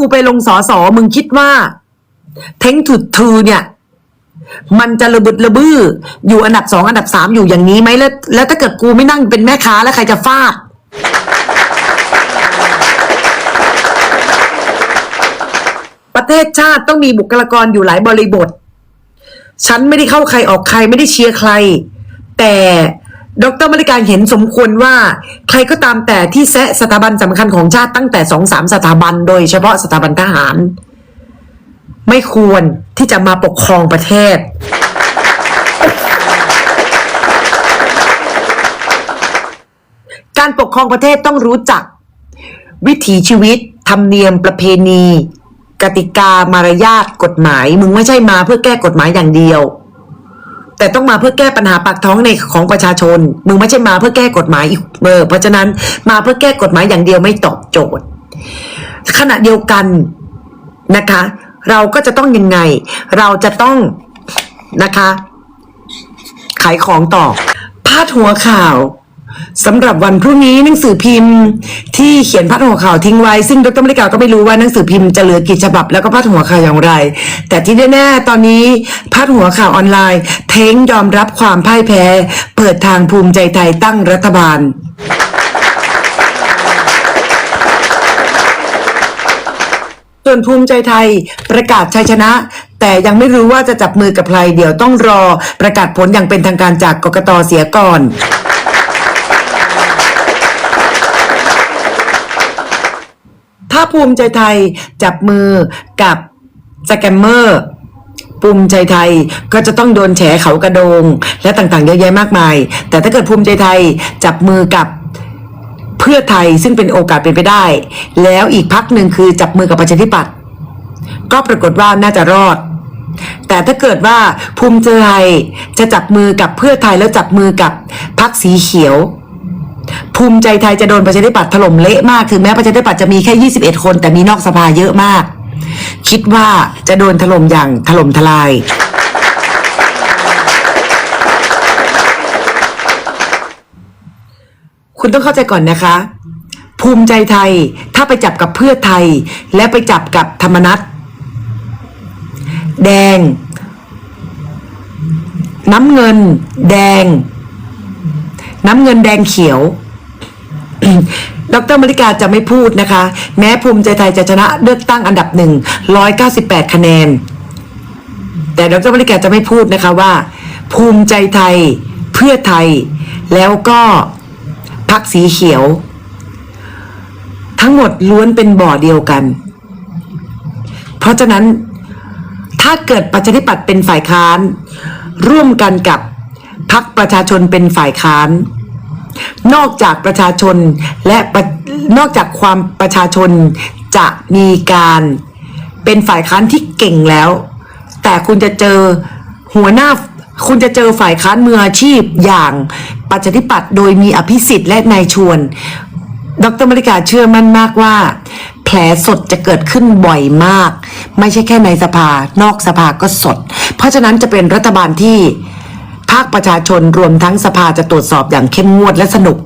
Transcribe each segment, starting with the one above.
กูไปลงสอสอมึงคิดว่าเท้งถุดทือเนี่ย มันจะระบึดระบื้ออยู่อันดับสองอันดับสามอยู่อย่างนี้ไหมแล้วแล้วถ้าเกิดกูไม่นั่งเป็นแม่ค้าแล้วใครจะฟาดประเทศชาติต้องมีบุคลากรอยู่หลายบริบท ฉันไม่ได้เข้าใครออกใครไม่ได้เชียร์ใคร แต่ ดรมริการเห็นสมควรว่าใครก็ตามแต่ที่แซะสถาบันสำคัญของชาติตั้งแต่สองสามสถาบัน โดยเฉพาะสถาบันทหาร ไม่ควรที่จะมาปกครองประเทศ การปกครองประเทศต้องรู้จัก วิถีชีวิตธรรมเนียมประเพณี กติกามารยาทกฎหมาย มึงไม่ใช่มาเพื่อแก้กฎหมายอย่างเดียว แต่ต้องมาเพื่อแก้ปัญหาปากท้องในของประชาชน มึงไม่ใช่มาเพื่อแก้กฎหมายอีกเออเพราะฉะนั้นมาเพื่อแก้กฎหมายอย่างเดียวไม่ตอบโจทย์ ขณะเดียวกันนะคะ เราก็จะต้องยังไง เราจะต้องนะคะ ขายของต่อพาดหัวข่าว สำหรับวันพรุ่งนี้หนังสือพิมพ์ ที่เขียนพาดหัวข่าวทิ้งไว้ ซึ่งดรมริกาก็ไม่รู้ว่าหนังสือพิมพ์จะเหลือกี่ฉบับแล้วก็พาดหัวข่าวอย่างไร แต่ที่แน่ๆตอนนี้พาดหัวข่าวออนไลน์ เท้งยอมรับความพ่ายแพ้ เปิดทางภูมิใจไทยตั้งรัฐบาลส่วนภูมิใจไทยประกาศชัยชนะ แต่ยังไม่รู้ว่าจะจับมือกับใครเดี๋ยวต้องรอประกาศผลอย่างเป็นทางการจากกกตเสียก่อน ถ้าภูมิใจไทยจับมือกับสแกมเมอร์ภูมิใจไทยก็จะต้องโดนแฉเขากระโดง และต่างๆเยอะแยะมากมาย แต่ถ้าเกิดภูมิใจไทยจับมือกับเพื่อไทยซึ่งเป็นโอกาสเป็นไปได้ แล้วอีกพักหนึ่งคือจับมือกับประชาธิปัตย์ก็ปรากฏว่าน่าจะรอด แต่ถ้าเกิดว่าภูมิใจไทยจะจับมือกับเพื่อไทยแล้วจับมือกับพักสีเขียว ภูมิใจไทยจะโดนประชาธิปัตย์ถล่มเละมากถึงแม้ประชาธิปัตย์จะมีแค่ 21 คน แต่มีนอกสภาเยอะมาก คิดว่าจะโดนถล่มอย่างถล่มทลาย คุณต้องเข้าใจก่อนนะคะ ภูมิใจไทยถ้าไปจับกับเพื่อไทย และไปจับกับธรรมนัตแดง น้ำเงิน แดง น้ำเงินแดงเขียว ดรมริกาจะไม่พูดนะคะ แม้ภูมิใจไทยจะชนะเลือกตั้งอันดับหนึ่งร้อยเก้าสิบแปดคะแนน แต่ดรมริกาจะไม่พูดนะคะว่า ภูมิใจไทยเพื่อไทย แล้วก็พักสีเขียว ทั้งหมดล้วนเป็นบ่อเดียวกัน เพราะฉะนั้นถ้าเกิดประชาธิปัตย์เป็นฝ่ายค้าน ร่วมกันกับพักประชาชนเป็นฝ่ายค้าน นอกจากประชาชนและนอกจากความประชาชนจะมีการเป็นฝ่ายค้านที่เก่งแล้ว แต่คุณจะเจอหัวหน้าคุณจะเจอฝ่ายค้านมืออาชีพอย่างประชาธิปัตย์โดยมีอภิสิทธิ์และนายชวน ดรมริกาเชื่อมั่นมากว่า แผลสดจะเกิดขึ้นบ่อยมาก ไม่ใช่แค่ในสภานอกสภาก็สด เพราะฉะนั้นจะเป็นรัฐบาลที่ ภาคประชาชนรวมทั้งสภาจะตรวจสอบอย่างเข้มงวดและสนุก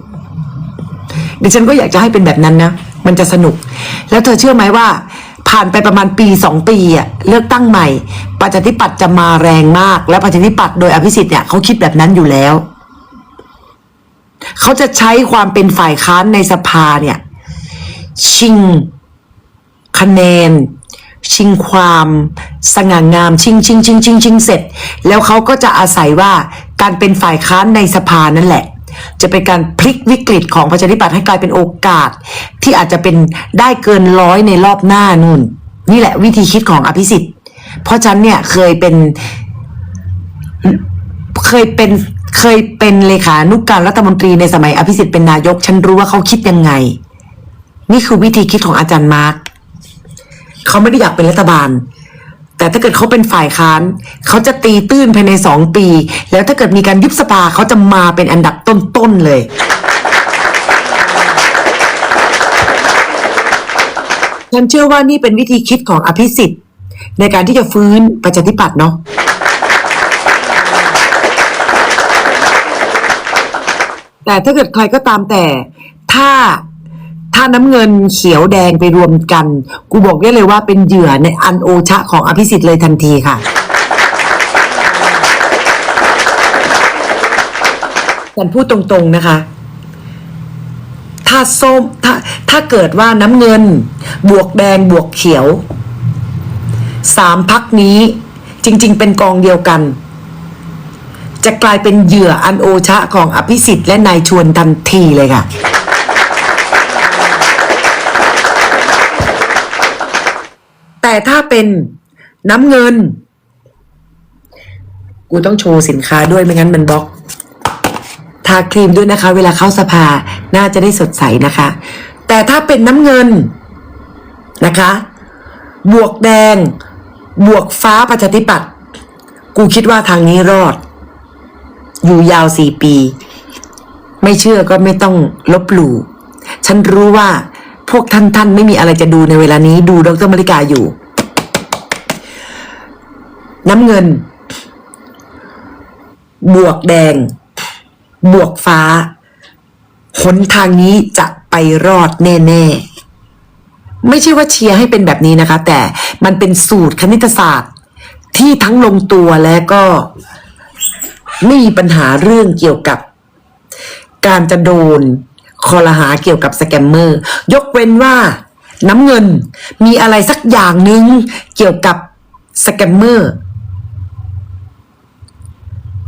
ดิฉันก็อยากจะให้เป็นแบบนั้นนะ มันจะสนุก แล้วเธอเชื่อไหมว่า ผ่านไปประมาณปีสองปีอะเลือกตั้งใหม่ ประชาธิปัตย์จะมาแรงมาก และประชาธิปัตย์โดยอภิสิทธิ์เนี่ยเขาคิดแบบนั้นอยู่แล้ว เขาจะใช้ความเป็นฝ่ายค้านในสภาเนี่ย ชิงคะแนน ชิงความ สง่างามชิงชิงชิงชิงชิงเสร็จ แล้วเขาก็จะอาศัยว่าการเป็นฝ่ายค้านในสภานั่นแหละ จะเป็นการพลิกวิกฤตของประชาธิปัตย์ให้กลายเป็นโอกาส ที่อาจจะเป็นได้เกินร้อยในรอบหน้านู่น นี่แหละวิธีคิดของอภิสิทธิ์ เพราะฉันเนี่ยเคยเป็นเคยเป็นเคยเป็นเลขานุกการรัฐมนตรีในสมัยอภิสิทธิ์เป็นนายก ฉันรู้ว่าเขาคิดยังไง นี่คือวิธีคิดของอาจารย์มาร์ก เขาไม่ได้อยากเป็นรัฐบาล แต่ถ้าเกิดเขาเป็นฝ่ายค้านเขาจะตีตื้นภายในสองปี แล้วถ้าเกิดมีการยุบสภาเขาจะมาเป็นอันดับต้นๆเลยฉันเชื่อว่านี่เป็นวิธีคิดของอภิสิทธิ์ ในการที่จะฟื้นประชาธิปัตย์เนาะแต่ถ้าเกิดใครก็ตามแต่ถ้า ถ้าน้ำเงินเขียวแดงไปรวมกัน กูบอกได้เลยว่าเป็นเหยื่อในอันโอชะของอภิสิทธิ์เลยทันทีค่ะ ฉันพูดตรงๆนะคะ ถ้าส้มถ้าถ้าเกิดว่าน้ำเงิน บวกแดงบวกเขียวสามพักนี้จริง ๆ เป็นกองเดียวกัน จะกลายเป็นเหยื่ออันโอชะของอภิสิทธิ์และนายชวนทันทีเลยค่ะ แต่ถ้าเป็นน้ำเงิน กูต้องโชว์สินค้าด้วยไม่งั้นมันบล็อกทาครีมด้วยนะคะ เวลาเข้าสภาน่าจะได้สดใสนะคะ แต่ถ้าเป็นน้ำเงินนะคะ บวกแดง บวกฟ้าประชาธิปัตย์กูคิดว่าทางนี้รอด อยู่ยาวสี่ปี ไม่เชื่อก็ไม่ต้องลบหลู่ฉันรู้ว่า วกท่านท่านไม่มีอะไรจะดูในเวลานี้ ดูดรมริกาอยู่ น้ำเงิน บวกแดง บวกฟ้าหนทางนี้จะไปรอดแน่ๆ ไม่ใช่ว่าเชียร์ให้เป็นแบบนี้นะคะ แต่มันเป็นสูตรคณิตศาสตร์ ที่ทั้งลงตัวและก็ไม่มีปัญหาเรื่องเกี่ยวกับ การจะโดน คอรหาเกี่ยวกับสแกมเมอร์ยกเว้นว่าน้ำเงินมีอะไรสักอย่างหนึ่งเกี่ยวกับสแกมเมอร์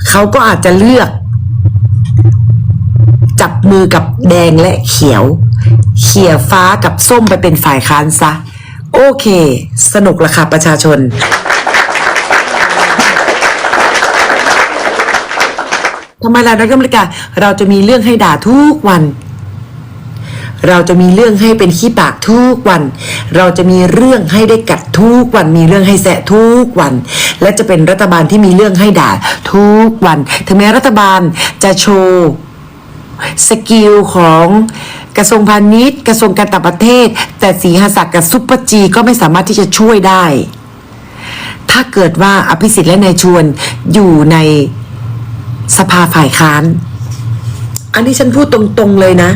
เขาก็อาจจะเลือก จับมือกับแดงและเขียว เขียวฟ้ากับส้มไปเป็นฝ่ายค้านซะ โอเค สนุกละค่ะประชาชนทำไมล่ะนักอเมริกาเราจะมีเรื่องให้ด่าทุกวัน เราจะมีเรื่องให้เป็นขี้ปากทุกวัน เราจะมีเรื่องให้ได้กัดทุกวัน มีเรื่องให้แสะทุกวัน และจะเป็นรัฐบาลที่มีเรื่องให้ด่าทุกวัน ถึงแม้รัฐบาลจะโชว์สกิลของกระทรวงพาณิชย์ กระทรวงการต่างประเทศ แต่สีหศักดิ์กับซุปเปอร์จีก็ไม่สามารถที่จะช่วยได้ ถ้าเกิดว่าอภิสิทธิ์และนายชวนอยู่ในสภาฝ่ายค้าน อันนี้ฉันพูดตรงๆเลยนะ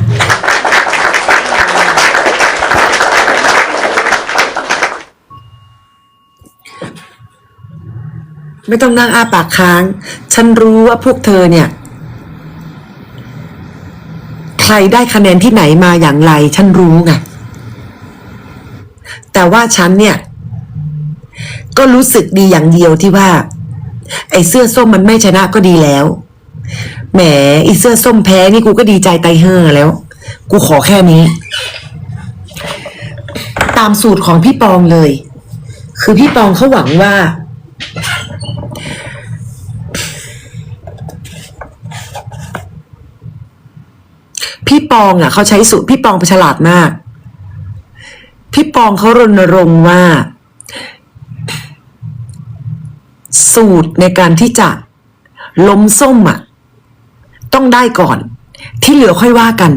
ไม่ต้องนั่งอ้าปากค้าง ฉันรู้ว่าพวกเธอเนี่ย ใครได้คะแนนที่ไหนมาอย่างไร ฉันรู้ไงแต่ว่าฉันเนี่ย ก็รู้สึกดีอย่างเดียวที่ว่า ไอ้เสื้อส้มมันไม่ชนะก็ดีแล้ว แหมไอ้เสื้อส้มแพ้นี่กูก็ดีใจไตเฮอแล้ว กูขอแค่นี้ ตามสูตรของพี่ปองเลย คือพี่ปองเขาหวังว่า พี่ปองอะเขาใช้สูตรพี่ปองฉลาดมาก พี่ปองเขารณรงค์ว่า สูตรในการที่จะล้มส้มอะ ต้องได้ก่อน ที่เหลือค่อยว่ากัน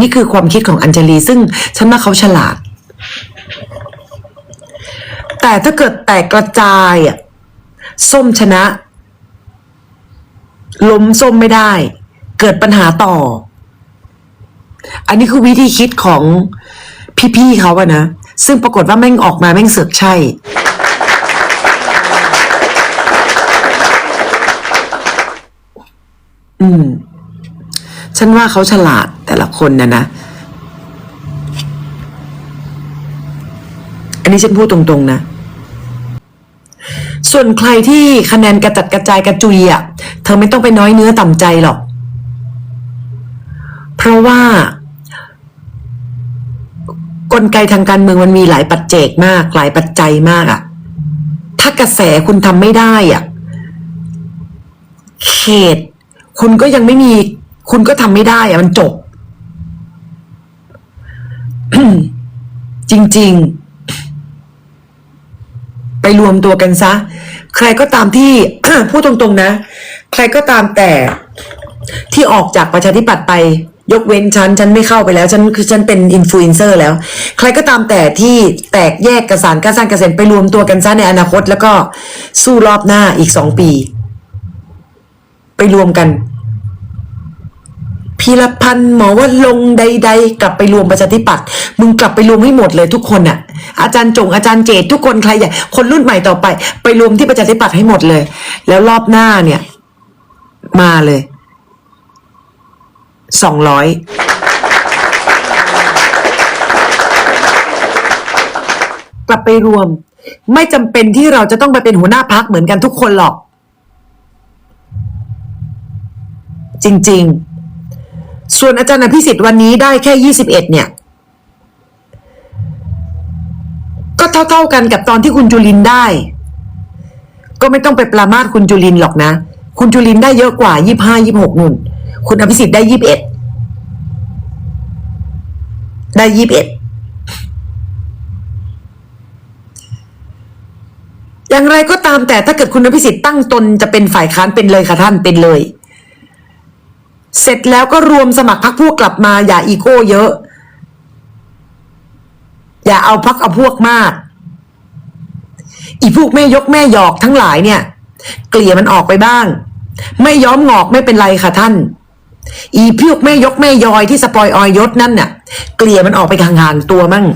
นี่คือความคิดของอัญชลี ซึ่งฉันว่าเขาฉลาด แต่ถ้าเกิดแตกกระจายอะส้มชนะ ล้มส้มไม่ได้ เกิดปัญหาต่อ อันนี้คือวิธีคิดของพี่ๆเขาอะนะ ซึ่งปรากฏว่าแม่งออกมาแม่งเสือกใช่ อืม ฉันว่าเขาฉลาดแต่ละคนนะนะ อันนี้ฉันพูดตรงๆนะ ส่วนใครที่คะแนนกระจัดกระจายกระจุยอะ่ะ เธอไม่ต้องไปน้อยเนื้อต่ำใจหรอก เพราะว่า กลไกทางการเมืองมันมีหลายปัจเจกมาก หลายปัจจัยมากอะถ้ากระแสคุณทำไม่ได้อะเขต คุณก็ยังไม่มี คุณก็ทำไม่ได้อะมันจบ จริง ๆ ไปรวมตัวกันซะ ใครก็ตามที่ พูดตรง ๆ นะ ใครก็ตามแต่ที่ออกจากประชาธิปัตย์ไป ยกเว้นฉัน ฉันไม่เข้าไปแล้ว ฉันคือฉันเป็นอินฟลูเอนเซอร์แล้ว ใครก็ตามแต่ที่แตกแยกกระสานกระสานกระเซ็นไปรวมตัวกันซะในอนาคต แล้วก็สู้รอบหน้าอีกสองปี ไปรวมกันพีรพันธ์หมอว่าลงใด ๆ กลับไปรวมประชาธิปัตย์มึงกลับไปรวมให้หมดเลยทุกคนอะอาจารย์จงอาจารย์เจตทุกคนใครอยากคนรุ่นใหม่ต่อไป ไปรวมที่ประชาธิปัตย์ให้หมดเลย แล้วรอบหน้าเนี่ย มาเลย สองร้อยกลับไปรวม ไม่จำเป็นที่เราจะต้องไปเป็นหัวหน้าพักเหมือนกันทุกคนหรอก จริง ๆ ส่วนอาจารย์อภิสิทธิ์วันนี้ได้แค่ยี่สิบเอ็ดเนี่ย ก็เท่า ๆกันกับตอนที่คุณจุลินได้ ก็ไม่ต้องไปประมาทคุณจุลินหรอกนะ คุณจุลินได้เยอะกว่ายี่ห้ายี่หกนุ่น คุณอภิสิทธิ์ได้ยี่สิบเอ็ดได้ยี่สิบเอ็ดอย่างไรก็ตามแต่ถ้าเกิดคุณอภิสิทธิ์ตั้งตนจะเป็นฝ่ายค้านเป็นเลยค่ะท่านเป็นเลย เสร็จแล้วก็รวมสมัครพรรคพวกกลับมา อย่าอีโก้เยอะ อย่าเอาพักเอาพวกมาก อีพวกแม่ยกแม่หยอกทั้งหลายเนี่ย เกลี่ยมันออกไปบ้าง ไม่ย้อมงอกไม่เป็นไรค่ะท่าน อีพวกแม่ยกแม่ยอยที่สปอยออยยศนั่นน่ะ เกลี่ยมันออกไปห่างๆตัวมั่ง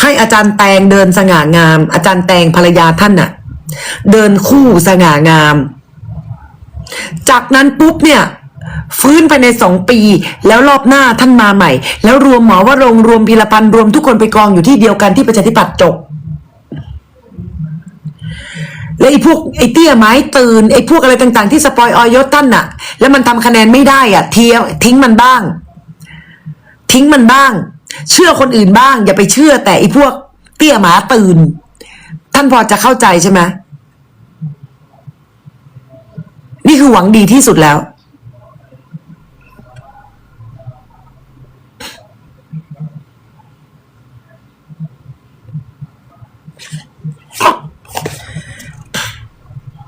ให้อาจารย์แตงเดินสง่างาม อาจารย์แตงภรรยาท่านน่ะ เดินคู่สง่างาม จากนั้นปุ๊บเนี่ยฟื้นภายในสองปี แล้วรอบหน้าท่านมาใหม่ แล้วรวมหมอวรงค์รวมพีรพันธ์รวมทุกคนไปกองอยู่ที่เดียวกันที่ประชาธิปัตย์จบ แล้วไอ้พวกไอ้เตี้ยไม้ตื่นไอ้พวกอะไรต่าง ๆ ที่สปอยออยต้นน่ะ แล้วมันทำคะแนนไม่ได้อะ เทียทิ้งมันบ้าง ทิ้งมันบ้าง เชื่อคนอื่นบ้าง อย่าไปเชื่อแต่ไอ้พวกเตี้ยหมาตื่น ท่านพอจะเข้าใจใช่ไหมนี่คือหวังดีที่สุดแล้ว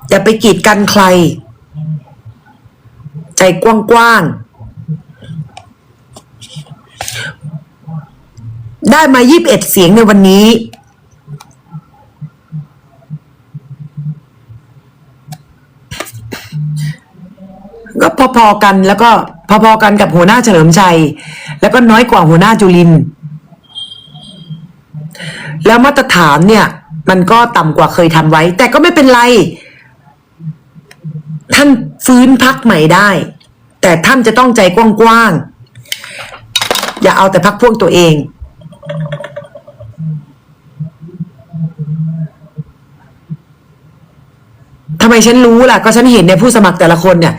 อย่าไปกีดกันใคร ใจกว้างๆ ได้มา21เสียงในวันนี้ ก็พอๆกันแล้วก็พอๆกันกับหัวหน้าเฉลิมชัย แล้วก็น้อยกว่าหัวหน้าจุลิน แล้วมาตรฐานเนี่ย มันก็ต่ำกว่าเคยทำไว้ แต่ก็ไม่เป็นไร ท่านฟื้นพักใหม่ได้ แต่ท่านจะต้องใจกว้างๆ อย่าเอาแต่พักพวกตัวเอง ทำไมฉันรู้ล่ะ ก็ฉันเห็นในผู้สมัครแต่ละคนเนี่ย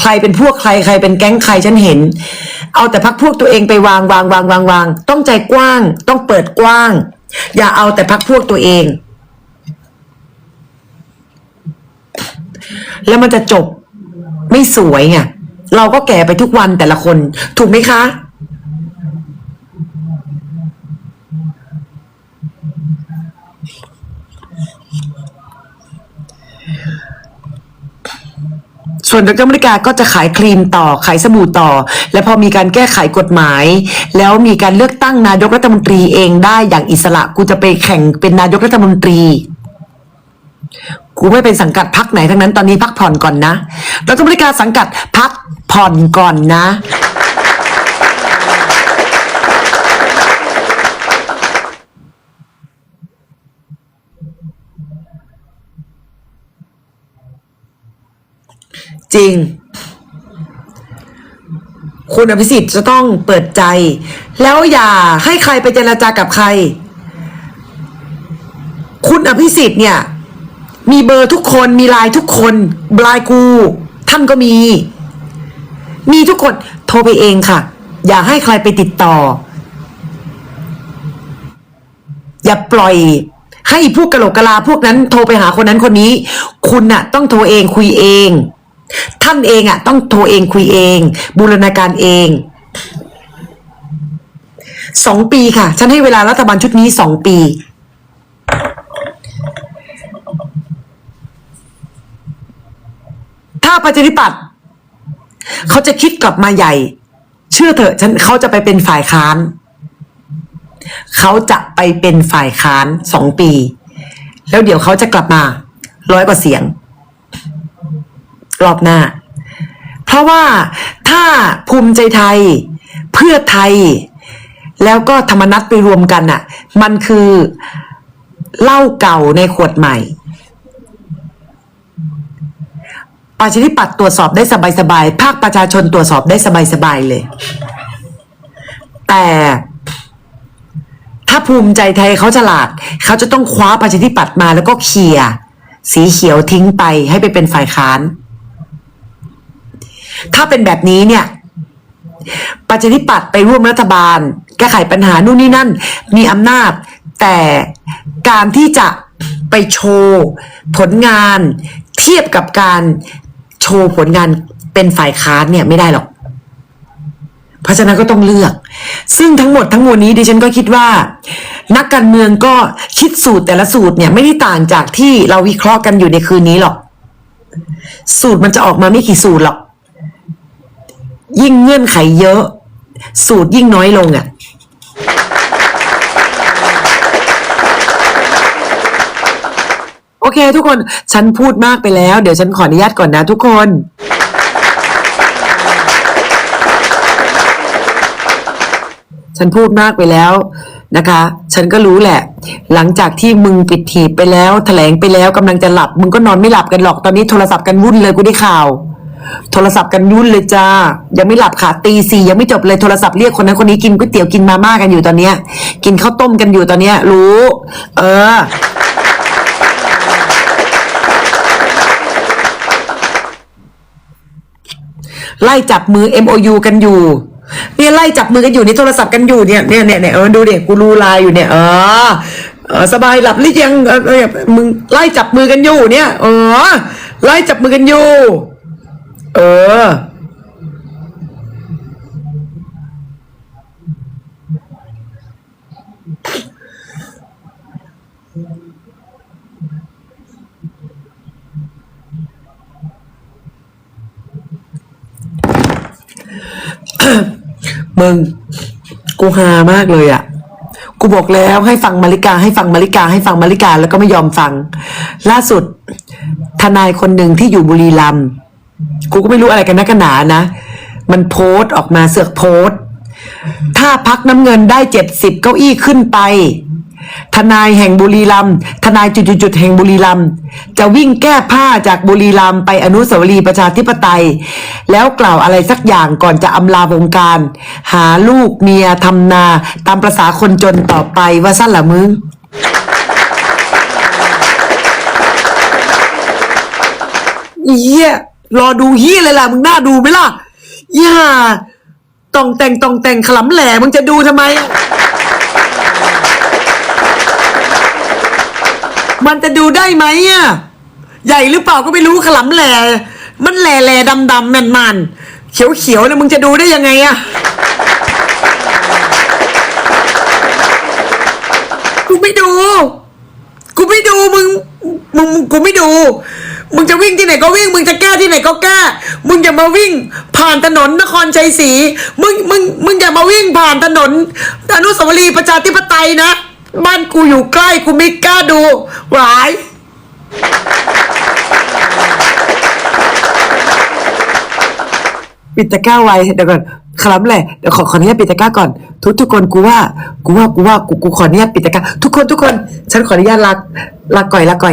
ใครเป็นพวกใครใครเป็นแก๊งใครฉันเห็น เอาแต่พักพวกตัวเองไปวางวางวางวางวาง ต้องใจกว้าง ต้องเปิดกว้าง อย่าเอาแต่พักพวกตัวเอง แล้วมันจะจบไม่สวยไงเราก็แก่ไปทุกวันแต่ละคน ถูกไหมคะ ส่วนดรมริกาก็จะขายครีมต่อขายสบู่ต่อ และพอมีการแก้ไขกฎหมาย แล้วมีการเลือกตั้งนายกรัฐมนตรีเองได้อย่างอิสระ กูจะไปแข่งเป็นนายกรัฐมนตรี กูไม่เป็นสังกัดพักไหนทั้งนั้นตอนนี้พักผ่อนก่อนนะดรมริการสังกัดพักผ่อนก่อนนะ จริง คุณอภิสิทธิ์จะต้องเปิดใจ แล้วอย่าให้ใครไปเจรจากับใคร คุณอภิสิทธิ์เนี่ย มีเบอร์ทุกคนมีไลน์ทุกคนไลน์กู ท่านก็มี มีทุกคนโทรไปเองค่ะ อย่าให้ใครไปติดต่อ อย่าปล่อย ให้พวกกะโหลกกะลาพวกนั้นโทรไปหาคนนั้นคนนี้ คุณน่ะ ต้องโทรเองคุยเอง ท่านเองอะ ต้องโทรเองคุยเอง บูรณาการเองสองปีค่ะ ฉันให้เวลารัฐบาลชุดนี้สองปี ถ้าประชาธิปัตย์เขาจะคิดกลับมาใหญ่ เชื่อเถอะฉันเขาจะไปเป็นฝ่ายค้าน เขาจะไปเป็นฝ่ายค้านสองปี แล้วเดี๋ยวเขาจะกลับมาร้อยกว่าเสียง รอบหน้า เพราะว่าถ้าภูมิใจไทย เพื่อไทย แล้วก็ธรรมนัตไปรวมกันน่ะ มันคือเหล้าเก่าในขวดใหม่ ประชาธิปัตย์ตรวจสอบได้สบายๆภาคประชาชนตรวจสอบได้สบายๆเลย แต่ถ้าภูมิใจไทยเขาฉลาด เขาจะต้องคว้าประชาธิปัตย์มาแล้วก็เคลียสีเขียวทิ้งไปให้ไปเป็นฝ่ายค้าน ถ้าเป็นแบบนี้เนี่ย ประชาธิปัตย์ไปร่วมรัฐบาล แก้ไขปัญหานู่นนี่นั่น มีอำนาจ แต่การที่จะไปโชว์ ผลงาน เทียบกับการ โชว์ผลงานเป็นฝ่ายค้านเนี่ยไม่ได้หรอก เพราะฉะนั้นก็ต้องเลือก ซึ่งทั้งหมดทั้งมวลนี้ดิฉันก็คิดว่า นักการเมืองก็คิดสูตรแต่ละสูตรเนี่ยไม่ได้ต่างจากที่เราวิเคราะห์กันอยู่ในคืนนี้หรอก สูตรมันจะออกมาไม่กี่สูตรหรอก ยิ่งเงื่อนไขเยอะ สูตรยิ่งน้อยลงอะ่ะ โอ เคทุกคนฉันพูดมากไปแล้ว เดี๋ยวฉันขออนุญาตก่อนนะทุกคนฉันพูดมากไปแล้วนะคะ ฉันก็รู้แหละ หลังจากที่มึงปิดถีบไปแล้วแถลงไปแล้วกำลังจะหลับ มึงก็นอนไม่หลับกันหรอกตอนนี้โทรศัพท์กันวุ่นเลยกูได้ข่าว โทรศัพท์กันยุ่นเลยจ้ายังไม่หลับค่ะตีสี่ยังไม่จบเลยโทรศัพท์เรียกคนนั้นคนนี้กินก๋วยเตี๋ยวกินมาม่ากันอยู่ตอนเนี้ย กินข้าวต้มกันอยู่ตอนเนี้ย รู้ เออ ไล่จับมือ MOU กันอยู่เนี่ยไล่จับมือกันอยู่ในโทรศัพท์กันอยู่เนี่ยเนี่ยเนี่ยเนี่ยเออดูเด็กกูรูไลน์อยู่เนี่ยเออเออสบายหลับหรือยังเออเออมึงไล่จับมือกันอยู่เนี่ยเออไล่จับมือกันอยู่ เออ มึง กูฮามากเลยอะ่ะ กูบอกแล้วให้ฟังมาริกา ให้ฟังมาริกา ให้ฟังมาริกาแล้วก็ไม่ยอมฟัง ล่าสุด ทนายคนหนึ่งที่อยู่บุรีรัมย์กูก็ไม่รู้อะไรกันนักกันหนานะ มันโพสต์ออกมาเสือกโพสต์ ถ้าพักน้ำเงินได้เจ็ดสิบเก้าอี้ขึ้นไป ทนายแห่งบุรีรัมย์ทนายจุดๆแห่งบุรีรัมย์จะวิ่งแก้ผ้าจากบุรีรัมย์ไปอนุสาวรีย์ประชาธิปไตย แล้วกล่าวอะไรสักอย่างก่อนจะอำลาวงการ หาลูกเมียทำนา ตามประษาคนจนต่อไปว่าสั้นละมึงเฮียรอดูเฮียเลยล่ะ มึงน่าดูไหมล่ะย่าต้องแต่งต้องแต่งขลำแหล่มึงจะดูทำไม มันจะดูได้ไหมอะใหญ่หรือเปล่าก็ไม่รู้ขลำแหล่มันแหล่แหล่ดำดำแมนมันเขียวเขียวเนี่ยมึงจะดูได้ยังไงอะกูไม่ดู กูไม่ดูมึงมึงมึงกูไม่ดู มึงจะวิ่งที่ไหนก็วิ่ง มึงจะแก้ที่ไหนก็แก้ มึงอย่ามาวิ่ง ผ่านถนนนครชัยศรีมึงมึงมึงอย่ามาวิ่งผ่านถนนอนุสาวรีย์ประชาธิปไตยนะ บ้านกูอยู่ใกล้กูไม่กล้าดูหวายปิดตะกร้าไว้เดี๋ยวก่อนคลับแหละเดี๋ยวขอขออนุญาตปิดตะกร้าก่อน ทุกทุกคนกูว่า กูว่ากูว่ากูกูขออนุญาตปิดตะกร้าทุกคนทุกคน ฉันขออนุญาตลาลาก่อยลาก่อย